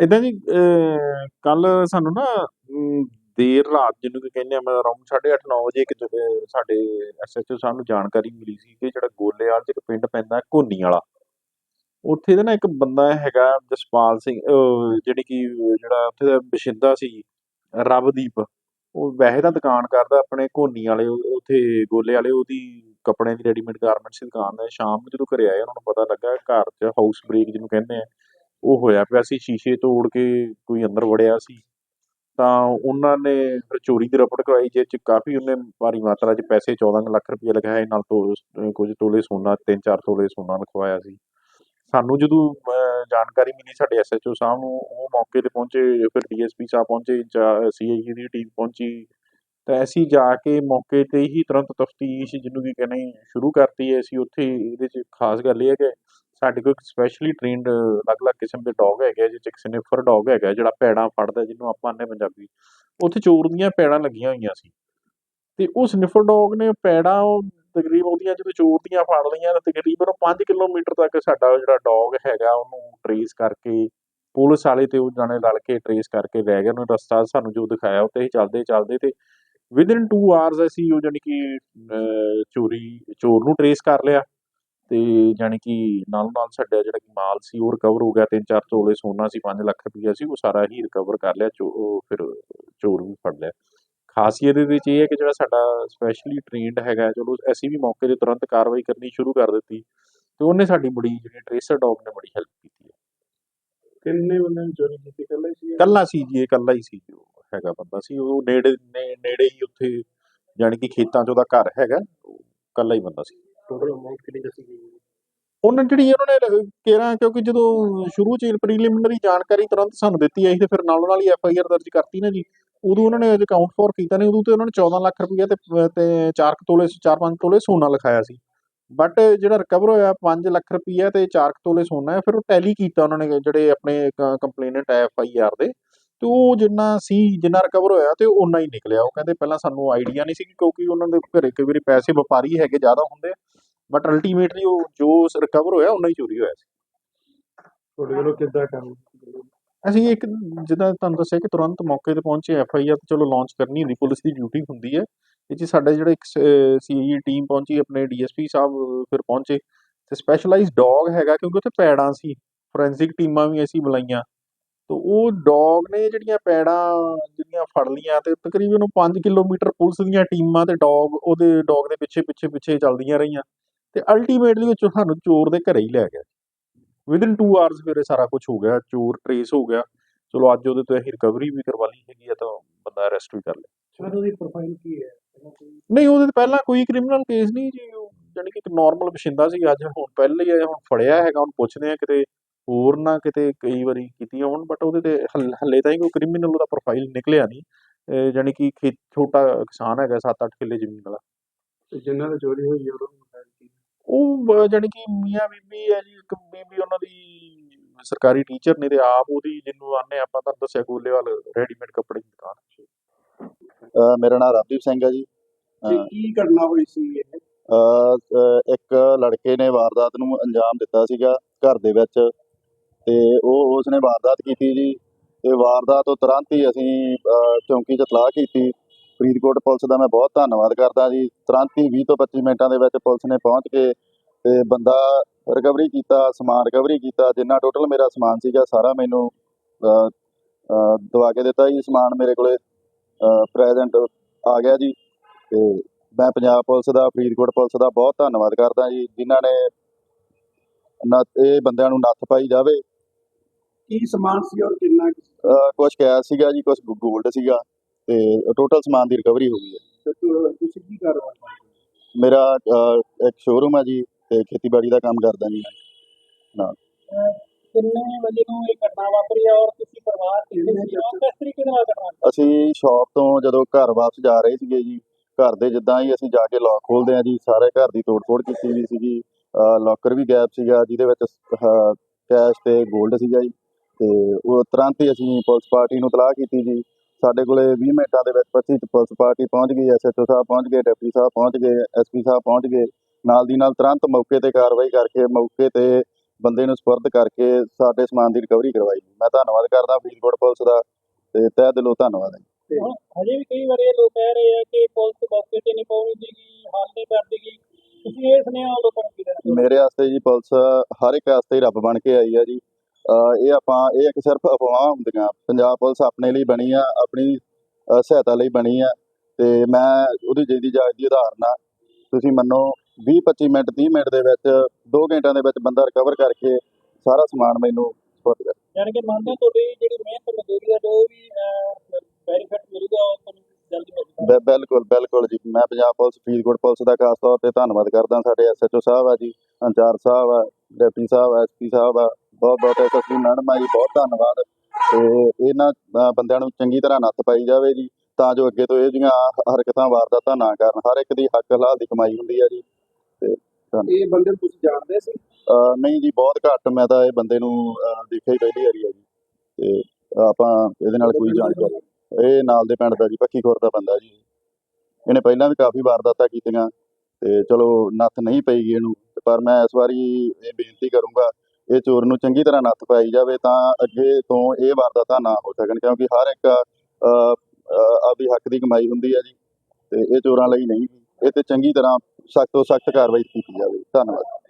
ਇਦਾਂ ਜੀ ਕੱਲ ਸਾਨੂੰ ਨਾ ਅਮ, ਦੇਰ ਰਾਤ ਜਿਹਨੂੰ ਕਿ ਕਹਿੰਦੇ ਆ ਮੈਂ ਅਰਾਊਂਡ 8:30 9 ਵਜੇ ਇੱਕ ਜ- ਅਹ, ਸਾਡੇ ਐਸਐਚਓ ਸਾਹਿਬ ਨੂੰ ਜਾਣਕਾਰੀ ਮਿਲੀ ਸੀ ਕਿ ਜਿਹੜਾ ਗੋਲੇਵਾਲ ਚ ਪਿੰਡ ਪੈਂਦਾ ਘੋਨੀ ਵਾਲਾ ਉੱਥੇ ਦਾ ਨਾ ਇੱਕ ਬੰਦਾ ਹੈਗਾ ਜਸਪਾਲ ਸਿੰਘ ਅਹ, ਜਿਹੜੀ ਕਿ ਜਿਹੜਾ ਉੱਥੇ ਦਾ ਬਸ਼ਿੰਦਾ ਸੀ ਰਵਦੀਪ ਉਹ ਵੈਸੇ ਤਾਂ ਦੁਕਾਨ ਕਰਦਾ ਆਪਣੇ ਘੋਨੀ ਵਾਲੇ ਉਹ- ਉੱਥੇ ਗੋਲੇ ਵਾਲੇ ਉਹਦੀ ਕੱਪੜਿਆਂ ਦੀ ਰੈਡੀਮੇਡ ਗਾਰਮੈਂਟਸ ਦੀ ਦੁਕਾਨ ਹੈ ਸ਼ਾਮ ਨੂੰ ਜਦੋਂ ਘਰੇ ਆਏ ਉਹਨਾਂ ਨੂੰ ਪਤਾ ਲੱਗਾ ਘਰ 'ਚ ਹਾਊਸ ਬ੍ਰੇਕ ਜਿਹਨੂੰ ਕਹਿੰਦੇ ਆ ਉਹ ਹੋਇਆ ਪਿਆ ਸੀ ਸ਼ੀਸ਼ੇ ਤੋੜ ਕੇ ਕੋਈ ਅੰਦਰ ਵੜਿਆ ਸੀ। ਤਾਂ ਉਹਨਾਂ ਨੇ ਫਿਰ ਚੋਰੀ ਦੀ ਰਿਪੋਰਟ ਕਰਵਾਈ ਜਿਸ 'ਚ ਕਾਫੀ ਉਹਨੇ ਭਾਰੀ ਮਾਤਰਾ 'ਚ ਪੈਸੇ 14 ਲੱਖ ਰੁਪਏ ਲਗਾਏ ਨਾਲ ਤੋਂ ਕੁਝ ਤੋਲੇ ਸੋਨਾ 3-4 ਤੋਲੇ ਸੋਨਾ ਲਿਖਵਾਇਆ ਸੀ। ਸਾਨੂੰ ਜਦੋਂ ਅਹ, ਜਾਣਕਾਰੀ ਮਿਲੀ ਸਾਡੇ ਐਸਐਚਓ ਸਾਹਿਬ ਨੂੰ ਉਹ ਮੌਕੇ ਤੇ ਪਹੁੰਚੇ ਫਿਰ ਡੀਐਸਪੀ ਸਾਹਿਬ ਪਹੁੰਚੇ ਸੀਆਈਏ ਦੀ ਟੀਮ ਪਹੁੰਚੀ। ਤਾਂ ਅਸੀਂ ਜਾ ਕੇ ਮੌਕੇ ਤੇ ਹੀ ਤੁਰੰਤ ਤਫਤੀਸ਼ ਜਿਹਨੂੰ ਕੀ ਕਹਿੰਦੇ ਸ਼ੁਰੂ ਕਰਤੀ ਹੈ ਅਸੀਂ ਉੱਥੇ ਇਹਦੇ 'ਚ ਖਾਸ ਗੱਲ ਇਹ ਹੈ ਕਿ ਸਾਡੇ ਕੋਲ ਇੱਕ ਸਪੈਸ਼ਲੀ ਟ੍ਰੇਨਡ ਅਲੱਗ-ਅਲੱਗ ਕਿਸਮ ਦੇ ਡੌਗ ਹੈਗੇ ਆ ਜਿਹ 'ਚ ਇੱਕ ਸਨਿਫਰ ਡੌਗ ਹੈਗਾ ਜਿਹੜਾ ਪੈੜਾਂ ਫੜਦਾ ਜਿਹਨੂੰ ਆਪਾਂ ਆਨੇ ਪੰਜਾਬੀ ਉੱਥੇ ਚੋਰ ਦੀਆਂ ਪੈੜਾਂ ਲੱਗੀਆਂ ਹੋਈਆਂ ਸੀ। ਤੇ ਉਹ ਸਨਿਫਰ ਡੌਗ ਨੇ ਪੈੜਾਂ ਉਹ ਤਕਰੀਬਨ ਉਹਦੀਆਂ ਜਦੋਂ ਚੋਰ ਦੀਆਂ ਫੜ ਲਈਆਂ ਤਾਂ ਤਕਰੀਬਨ ਉਹ 5 ਕਿਲੋਮੀਟਰ ਤੱਕ ਸਾਡਾ ਜਿਹੜਾ ਡੌਗ ਹੈਗਾ ਉਹਨੂੰ ਟਰੇਸ ਕਰਕੇ ਪੁਲਿਸ ਵਾਲੇ ਤੇ ਉਹ ਜਾਣੇ ਲੜ ਕੇ ਟਰੇਸ ਕਰਕੇ ਲੈ ਗਏ ਉਹਨੂੰ ਰਸਤਾ ਸਾਨੂੰ ਜੋ ਦਿਖਾਇਆ ਉੱਤੇ ਹੀ ਚੱਲਦੇ ਚੱਲਦੇ ਤੇ ਵਿਦਿਨ 2 ਆਵਰਸ ਅਸੀਂ ਉਹ ਜਾਣੀ ਕਿ ਅਹ, ਚੋਰੀ ਚੋਰ ਨੂੰ ਟਰੇਸ ਕਰ ਲਿਆ। ਤੇ ਜਾਣੀ ਕਿ ਨਾਲ ਨਾਲ ਸਾਡਾ ਜਿਹੜਾ ਕਿ ਮਾਲ ਸੀ ਉਹ ਰਿਕਵਰ ਹੋ ਗਿਆ। ਤਿੰਨ ਚਾਰ ਤੋਲੇ ਸੋਨਾ ਸੀ 5 ਲੱਖ ਰੁਪਈਆ ਸੀ ਉਹ ਸਾਰਾ ਹੀ ਰਿਕਵਰ ਕਰ ਲਿਆ ਚੋ ਫਿਰ ਚੋਰ ਵੀ ਫੜ ਲਿਆ। ਖਾਸੀਅਤ ਇਹਦੇ ਵਿੱਚ ਇਹ ਹੈ ਕਿ ਜਿਹੜਾ ਸਾਡਾ ਸਪੈਸ਼ਲੀ ਟ੍ਰੇਨਡ ਹੈਗਾ ਚਲੋ ਅਸੀਂ ਵੀ ਮੌਕੇ ਤੇ ਤੁਰੰਤ ਕਾਰਵਾਈ ਕਰਨੀ ਸ਼ੁਰੂ ਕਰ ਦਿੱਤੀ ਤੇ ਉਹਨੇ ਸਾਡੀ ਬੜੀ ਜਿਹੜੀ ਟ੍ਰੇਸਰ ਡੌਗ ਨੇ ਬੜੀ ਹੈਲਪ ਕੀਤੀ ਹੈ। ਕਿੰਨੇ ਬੰਦੇ ਨੇ ਚੋਰੀ ਕੀਤੀ? ਕੱਲੇ ਸੀ ਕੱਲਾ ਸੀ ਜੀ ਇਹ ਕੱਲਾ ਹੀ ਸੀ ਜੀ ਉਹ ਹੈਗਾ ਬੰਦਾ ਸੀ। ਉਹ ਨੇੜੇ ਨੇੜੇ ਹੀ ਉੱਥੇ ਜਾਣੀ ਕਿ ਖੇਤਾਂ 'ਚ ਉਹਦਾ ਘਰ ਹੈਗਾ ਕੱਲਾ ਹੀ ਬੰਦਾ ਸੀ। ਟੋਟਲ ਅਮਾਉਂਟ ਕਿੰਨੀ ਦੱਸੀ ਗਈ ਉਹਨਾਂ ਜਿਹੜੀ ਉਹਨਾਂ ਨੇ ਕਿਹਾ, ਕਿਉਂਕਿ ਜਦੋਂ ਸ਼ੁਰੂ ਚ ਪ੍ਰੀਲਿਮਿਨਰੀ ਜਾਣਕਾਰੀ ਤੁਰੰਤ ਸਾਨੂੰ ਦਿੱਤੀ ਆਈ ਤੇ ਫਿਰ ਨਾਲੋਂ ਨਾਲ ਹੀ ਐਫ ਆਈ ਆਰ ਦਰਜ ਕਰਤੀ ਨਾ ਜੀ, ਉਦੋਂ ਉਹਨਾਂ ਨੇ ਅਜੇ ਫੋਰ ਕੀਤਾ ਨਹੀਂ, ਉਦੋਂ ਤੇ ਉਹਨਾਂ ਨੇ 14 ਲੱਖ ਰੁਪਏ ਤੇ ਤੇ 4 ਤੋਲੇ 4-5 ਤੋਲੇ ਸੋਨਾ ਲਿਖਾਇਆ ਸੀ। ਬਟ ਜਿਹੜਾ ਰਿਕਵਰ ਹੋਇਆ 5 ਲੱਖ ਰੁਪਏ ਤੇ 4 ਤੋਲੇ ਸੋਨਾ ਹੈ ਫਿਰ ਉਹ ਟੈਲੀ ਕੀਤਾ ਉਹਨਾਂ ਨੇ ਜਿਹੜੇ ਆਪਣੇ ਕੰਪਲੇਨੈਂਟ ਐਫ ਆਈ ਆਰ ਦੇ। ਤੇ ਉਹ ਜਿੰਨਾ ਸੀ ਜਿੰਨਾ ਰਿਕਵਰ ਹੋਇਆ ਤੇ ਉਹਨਾਂ ਹੀ ਨਿਕਲਿਆ। ਉਹ ਕਹਿੰਦੇ ਪਹਿਲਾਂ ਸਾਨੂੰ ਆਈਡੀਆ ਨਹੀਂ ਸੀ ਕਿਉਂਕਿ ਉਹਨਾਂ ਦੇ ਘਰੇ ਕਈ ਵਾਰੀ ਪੈਸੇ ਵਪਾਰੀ ਹੈਗੇ ਜ਼ਿਆਦਾ ਹੁੰਦੇ ਬਟ ਅਲਟੀਮੇਟਲੀ ਉਹ ਜੋ ਰਿਕਵਰ ਹੋਇਆ ਉਹਨਾਂ ਹੀ ਚੋਰੀ ਹੋਇਆ ਸੀ। ਤੁਹਾਡੇ ਵੱਲੋਂ ਕਿੱਦਾਂ ਕੰਮ? ਅਸੀਂ ਇੱਕ ਜਿੱਦਾਂ ਤੁਹਾਨੂੰ ਦੱਸਿਆ ਕਿ ਤੁਰੰਤ ਮੌਕੇ ਤੇ ਪਹੁੰਚੇ ਐਫ ਆਈ ਆਰ ਚਲੋ ਲਾਂਚ ਕਰਨੀ ਹੁੰਦੀ ਪੁਲਿਸ ਦੀ ਡਿਊਟੀ ਹੁੰਦੀ ਹੈ। ਇਹ 'ਚ ਸਾਡੇ ਜਿਹੜੇ ਇੱਕ ਸੀਆਈਏ ਟੀਮ ਪਹੁੰਚੀ ਆਪਣੇ ਡੀਐਸਪੀ ਸਾਹਿਬ ਫਿਰ ਪਹੁੰਚੇ। ਤੇ ਸਪੈਸ਼ਲਾਈਜ਼ਡ ਡੌਗ ਹੈਗਾ ਕਿਉਂਕਿ ਉੱਥੇ ਪੈੜਾਂ ਸੀ ਫੋਰੈਂਸਿਕ ਟੀਮਾਂ ਵੀ ਅਸੀਂ ਬੁਲਾਈਆਂ। ਤੇ ਉਹ ਡੌਗ ਨੇ ਜਿਹੜੀਆਂ ਪੈੜਾਂ ਜਿਹੜੀਆਂ ਫੜ ਲੀਆਂ ਤੇ ਤਕਰੀਬਨ ਉਹ 5 ਕਿਲੋਮੀਟਰ ਪੁਲਿਸ ਦੀਆਂ ਟੀਮਾਂ ਤੇ ਡੌਗ ਉਹਦੇ ਡੌਗ ਦੇ ਪਿੱਛੇ ਪਿੱਛੇ ਪਿੱਛੇ ਚੱਲਦੀਆਂ ਰਹੀਆਂ ਤੇ ਅਲਟੀਮੇਟਲੀ ਉਹ ਸਾਨੂੰ ਚੋਰ ਦੇ ਘਰੇ ਹੀ ਲੈ ਗਿਆ ਵਿਦਿਨ 2 ਆਵਰਸ ਫਿਰ ਇਹ ਸਾਰਾ ਕੁਝ ਹੋ ਗਿਆ ਚੋਰ ਟਰੇਸ ਹੋ ਗਿਆ। ਚਲੋ ਅੱਜ ਉਹਦੇ ਤੋਂ ਅਸੀਂ ਰਿਕਵਰੀ ਵੀ ਕਰਵਾ ਲਈ ਹੈਗੀ ਆ ਤਾਂ ਬੰਦਾ ਅਰੈਸਟ ਵੀ ਕਰ ਲਿਆ ਸਰ ਉਹਦੀ ਪ੍ਰੋਫਾਈਲ ਕੀ ਹੈ? ਨਹੀਂ ਉਹਦੇ ਤੇ ਪਹਿਲਾਂ ਕੋਈ ਕ੍ਰਿਮੀਨਲ ਕੇਸ ਨਹੀਂ ਜੀ ਉਹ ਜਾਣੀ ਕਿ ਇੱਕ ਨਾਰਮਲ ਬਸ਼ਿੰਦਾ ਸੀ ਅੱਜ ਹੁਣ ਪਹਿਲਾਂ ਹੀ ਇਹ ਹੁਣ ਫੜਿਆ ਹੈਗਾ ਹੁਣ ਪੁੱਛਦੇ ਆ ਕਿਤੇ ਹੋਰ ਨਾ ਕਿਤੇ ਕਈ ਵਾਰੀ ਕੀਤੀਆਂ ਹੋਣ ਬਟ ਉਹਦੇ ਤੇ ਹਲ- ਹੱਲੇ ਤਾਂ ਹੀ ਕੋਈ ਕ੍ਰਿਮੀਨਲ ਉਹਦਾ ਪ੍ਰੋਫਾਈਲ ਨਿਕਲਿਆ ਨਹੀਂ ਜਾਣੀ ਕਿ ਛੋਟਾ ਕਿਸਾਨ ਹੈਗਾ 7-8 ਕਿੱਲੇ ਜ਼ਮੀਨ ਵਾਲਾ। ਤੇ ਜਿਨ੍ਹਾਂ ਦੀ ਚੋਰੀ ਹੋਈ ਹੈ ਉਹਨਾਂ ਨੂੰ ਫਾਈਲ ਕੀ? ਉਹ ਜਾਣੀ ਕਿ ਮੀਆਂ ਬੀਬੀ ਹੈ ਜੀ ਇੱਕ ਬੀਬੀ ਉਹਨਾਂ ਦੀ ਸਰਕਾਰੀ ਟੀਚਰ ਨੇ ਤੇ ਆਪ ਉਹਦੀ ਜਿਹਨੂੰ ਆਨੇ ਆਪਾਂ ਤੁਹਾਨੂੰ ਦੱਸਿਆ ਗੋਲੇਵਾਲ ਰੈਡੀਮੇਡ ਕੱਪੜੇ ਦੀ ਦੁਕਾਨ। ਅ, ਮੇਰਾ ਨਾਮ ਰਵਦੀਪ ਸਿੰਘ ਹੈ ਜੀ। ਤੇ ਕੀ ਘਟਨਾ ਹੋਈ ਸੀ ਇਹ? ਅ, ਅ, ਇੱਕ ਲੜਕੇ ਨੇ ਵਾਰਦਾਤ ਨੂੰ ਅੰਜਾਮ ਦਿੱਤਾ ਸੀਗਾ ਘਰ ਦੇ ਵਿੱਚ। ਤੇ ਉਹ ਉਸਨੇ ਵਾਰਦਾਤ ਕੀਤੀ ਜੀ ਤੇ ਵਾਰਦਾਤ ਤੋਂ ਤੁਰੰਤ ਹੀ ਅਸੀਂ ਅ, ਚੌਂਕੀ 'ਚ ਤਲਾਹ ਕੀਤੀ। ਫਰੀਦਕੋਟ ਪੁਲਿਸ ਦਾ ਮੈਂ ਬਹੁਤ ਧੰਨਵਾਦ ਕਰਦਾ ਜੀ। ਤੁਰੰਤ ਹੀ 20 ਤੋਂ 25 ਮਿੰਟਾਂ ਦੇ ਵਿੱਚ ਪੁਲਿਸ ਨੇ ਪਹੁੰਚ ਕੇ ਤੇ ਬੰਦਾ ਰਿਕਵਰੀ ਕੀਤਾ ਸਮਾਨ ਰਿਕਵਰੀ ਕੀਤਾ ਜਿੰਨਾ ਟੋਟਲ ਮੇਰਾ ਸਮਾਨ ਸੀਗਾ ਸਾਰਾ ਮੈਨੂੰ ਅ, ਅ, ਦਵਾ ਕੇ ਦਿੱਤਾ ਜੀ। ਸਮਾਨ ਮੇਰੇ ਕੋਲੇ ਪ੍ਰੈਜ਼ੈਂਟ ਆ ਗਿਆ ਜੀ। ਤੇ ਮੈਂ ਪੰਜਾਬ ਪੁਲਿਸ ਦਾ ਫਰੀਦਕੋਟ ਪੁਲਿਸ ਦਾ ਬਹੁਤ ਧੰਨਵਾਦ ਕਰਦਾ ਜੀ ਜਿਨ੍ਹਾਂ ਨੇ ਨੱਥ ਇਹ ਬੰਦਿਆਂ ਨੂੰ ਨੱਥ ਪਾਈ ਜਾਵੇ। ਕੀ ਸਮਾਨ ਸੀ ਔਰ ਕਿੰਨਾ ਕੁ ਸੀ? ਕੁਛ ਕੈਸ਼ ਸੀਗਾ ਜੀ ਕੁਛ ਗੋਲਡ ਸੀਗਾ ਤੇ ਟੋਟਲ ਸਮਾਨ ਦੀ ਰਿਕਵਰੀ ਹੋ ਗਈ ਹੈ। ਤੇ ਤੁ- ਤੁਸੀਂ ਕੀ ਕਾਰਵਾਈ ਕਰਦੇ ਮੇਰਾ ਅਹ, ਇੱਕ ਸ਼ੋਰੂਮ ਹੈ ਜੀ ਤੇ ਖੇਤੀਬਾੜੀ ਦਾ ਕੰਮ ਕਰਦਾ ਜੀ। ਮੈਂ ਕਿੰਨੇ ਵਜੇ ਨੂੰ ਇਹ ਘਟਨਾ ਵਾਪਰੀ ਹੈ ਔਰ ਤੁਸੀਂ ਪਰਿਵਾਰ ਕਿੰਨੇ ਸੀ? ਔਰ ਕਿਸ ਤਰੀਕੇ ਨਾਲ ਘਟਨਾ ਅਸੀਂ ਸ਼ਾਪ ਤੋਂ ਜਦੋਂ ਘਰ ਵਾਪਸ ਜਾ ਰਹੇ ਸੀਗੇ ਜੀ ਘਰ ਦੇ ਜਿੱਦਾਂ ਹੀ ਅਸੀਂ ਜਾ ਕੇ ਲੌਕ ਖੋਲਦੇ ਆ ਜੀ ਸਾਰੇ ਘਰ ਦੀ ਤੋੜ-ਫੋੜ ਕੀਤੀ ਵੀ ਸੀਗੀ। ਲੋਕਰ ਵੀ ਗੈਪ ਸੀਗਾ ਜਿਹਦੇ ਵਿੱਚ ਕੈਸ਼ ਤੇ 골ਡ ਸੀਗਾ ਜੀ। ਤੇ ਉਹ ਤੁਰੰਤ ਹੀ ਅਸੀਂ ਪੁਲਿਸ ਪਾਰਟੀ ਨੂੰ ਤਲਾਹ ਕੀਤੀ ਜੀ। ਸਾਡੇ ਕੋਲੇ 20 ਮਿੰਟਾਂ ਦੇ ਵਿੱਚ 25 ਚ ਪੁਲਿਸ ਪਾਰਟੀ ਪਹੁੰਚ ਗਈ ਐਸਐਚਓ ਸਾਹਿਬ ਪਹੁੰਚ ਗਏ ਡਿਪਟੀ ਸਾਹਿਬ ਪਹੁੰਚ ਗਏ ਐਸਪੀ ਸਾਹਿਬ ਪਹੁੰਚ ਗਏ। ਨਾਲ ਦੀ ਨਾਲ ਤੁਰੰਤ ਮੌਕੇ ਤੇ ਕਾਰਵਾਈ ਕਰਕੇ ਮੌਕੇ ਤੇ ਬੰਦੇ ਨੂੰ ਸਪੁਰਦ ਕਰਕੇ ਸਾਡੇ ਸਮਾਨ ਦੀ ਰਿਕਵਰੀ ਕਰਵਾਈ। ਮੈਂ ਧੰਨਵਾਦ ਕਰਦਾ ਫਰੀਦਕੋਟ ਪੁਲਿਸ ਦਾ ਤੇ ਤਹਿ ਦਿਲੋਂ ਧੰਨਵਾਦ ਹੈ। ਹਜੇ ਵੀ ਕਈ ਵਾਰ ਇਹ ਲੋਕ ਕਹਿ ਰਹੇ ਆ ਕਿ ਪੁਲਿਸ ਮੌਕੇ ਤੇ ਨਹੀਂ ਪਹੁੰਚਦੀ ਹੱਲ ਨਹੀਂ ਕਰਦੀ ਤੁਸੀਂ ਇਹ ਸੁਨੇਹਾ ਲੋਕਾਂ ਨੂੰ ਕੀ ਦੇਣਾ? ਮੇਰੇ ਵਾਸਤੇ ਜੀ ਪੁਲਿਸ ਹਰ ਇੱਕ ਵਾਸਤੇ ਰੱਬ ਬਣ ਕੇ ਆਈ ਆ ਜੀ। ਇਹ ਆਪਾਂ ਇਹ ਇੱਕ ਸਿਰਫ ਅਫਵਾਹਾਂ ਹੁੰਦੀਆਂ। ਪੰਜਾਬ ਪੁਲਿਸ ਆਪਣੇ ਲਈ ਬਣੀ ਆ ਆਪਣੀ ਸਹਾਇਤਾ ਲਈ ਬਣੀ ਆ। ਤੇ ਮੈਂ ਉਹਦੀ ਜਿਹਦੀ ਜਾਗ ਦੀ ਉਦਾਹਰਨ ਆ। ਤੁਸੀਂ ਮੰਨੋ 20 25 ਮਿੰਟ 30 ਮਿੰਟ ਦੇ ਵਿੱਚ 2 ਘੰਟਿਆਂ ਦੇ ਵਿੱਚ ਬੰਦਾ ਰਿਕਵਰ ਕਰਕੇ ਸਾਰਾ ਸਮਾਨ ਮੈਨੂੰ ਸਪੋਰਟ ਕਰ ਯਾਨੀ ਕਿ ਮੰਨਦੇ ਤੁਹਾਡੀ ਜਿਹੜੀ ਮਿਹਨਤ ਮਜ਼ਦੂਰੀ ਹੈ ਉਹ ਵੀ ਬੈਨੀਫਿਟ ਮਿਲੂਗਾ ਤੁਹਾਨੂੰ ਜਲਦੀ ਮਿਲੂਗਾ ਬਿਲਕੁਲ ਬਿਲਕੁਲ ਜੀ। ਮੈਂ ਪੰਜਾਬ ਪੁਲਿਸ ਫਰੀਦਕੋਟ ਪੁਲਿਸ ਦਾ ਖਾਸ ਤੌਰ ਤੇ ਧੰਨਵਾਦ ਕਰਦਾ। ਸਾਡੇ ਐਸਐਚਓ ਸਾਹਿਬ ਆ ਜੀ ਇੰਚਾਰਜ ਸਾਹਿਬ ਆ ਡਿਪਟੀ ਸਾਹਿਬ ਐਸਪੀ ਸਾਹਿਬ ਆ। ਬਹੁਤ ਬਹੁਤ ਐਸਐਸਪੀ ਮੈਡਮ ਆ ਜੀ ਬਹੁਤ ਧੰਨਵਾਦ। ਤੇ ਇਹਨਾਂ ਬੰਦਿਆਂ ਨੂੰ ਚੰਗੀ ਤਰ੍ਹਾਂ ਨੱਥ ਪਾਈ ਜਾਵੇ ਜੀ ਤਾਂ ਜੋ ਅੱਗੇ ਤੋਂ ਇਹ ਜਿਹੀਆਂ ਹਰਕਤਾਂ ਵਾਰਦਾਤਾਂ ਨਾ ਕਰਨ। ਹਰ ਇੱਕ ਦੀ ਹੱਕ ਹਲਾਲ ਦੀ ਕਮਾਈ ਹੁੰਦੀ ਆ ਜੀ। ਇਹ ਬੰਦੇ ਨੂੰ ਤੁਸੀਂ ਜਾਣਦੇ ਸੀ? ਨਹੀਂ ਜੀ ਬਹੁਤ ਘੱਟ ਮੈਂ ਤਾਂ ਇਹ ਬੰਦੇ ਨੂੰ ਦੇਖਿਆ ਹੀ ਪਹਿਲੀ ਵਾਰੀ ਆ ਜੀ। ਤੇ ਆਪਾਂ ਇਹਦੇ ਨਾਲ ਕੋਈ ਜਾਣਕਾਰੀ ਇਹ ਨਾਲ ਦੇ ਪਿੰਡ ਦਾ ਜੀ ਪੱਖੀ ਖੁਰ ਦਾ ਬੰਦਾ ਜੀ। ਇਹਨੇ ਪਹਿਲਾਂ ਵੀ ਕਾਫੀ ਵਾਰਦਾਤਾਂ ਕੀਤੀਆਂ। ਤੇ ਚਲੋ ਨੱਥ ਨਹੀਂ ਪਈਗੀ ਇਹਨੂੰ। ਪਰ ਮੈਂ ਇਸ ਵਾਰੀ ਇਹ ਬੇਨਤੀ ਕਰੂੰਗਾ ਇਹ ਚੋਰ ਨੂੰ ਚੰਗੀ ਤਰ੍ਹਾਂ ਨੱਥ ਪਾਈ ਜਾਵੇ ਤਾਂ ਅੱਗੇ ਤੋਂ ਇਹ ਵਾਰਦਾਤਾਂ ਨਾ ਹੋ ਸਕਣ ਕਿਉਂਕਿ ਹਰ ਇੱਕ ਅ, ਆਪਦੀ ਹੱਕ ਦੀ ਕਮਾਈ ਹੁੰਦੀ ਹੈ ਜੀ ਤੇ ਇਹ ਚੋਰਾਂ ਲਈ ਨਹੀਂ ਇਹ ਤੇ ਚੰਗੀ ਤਰ੍ਹਾਂ ਸਖਤ ਤੋਂ ਸਖਤ ਕਾਰਵਾਈ ਕੀਤੀ ਜਾਵੇ। ਧੰਨਵਾਦ।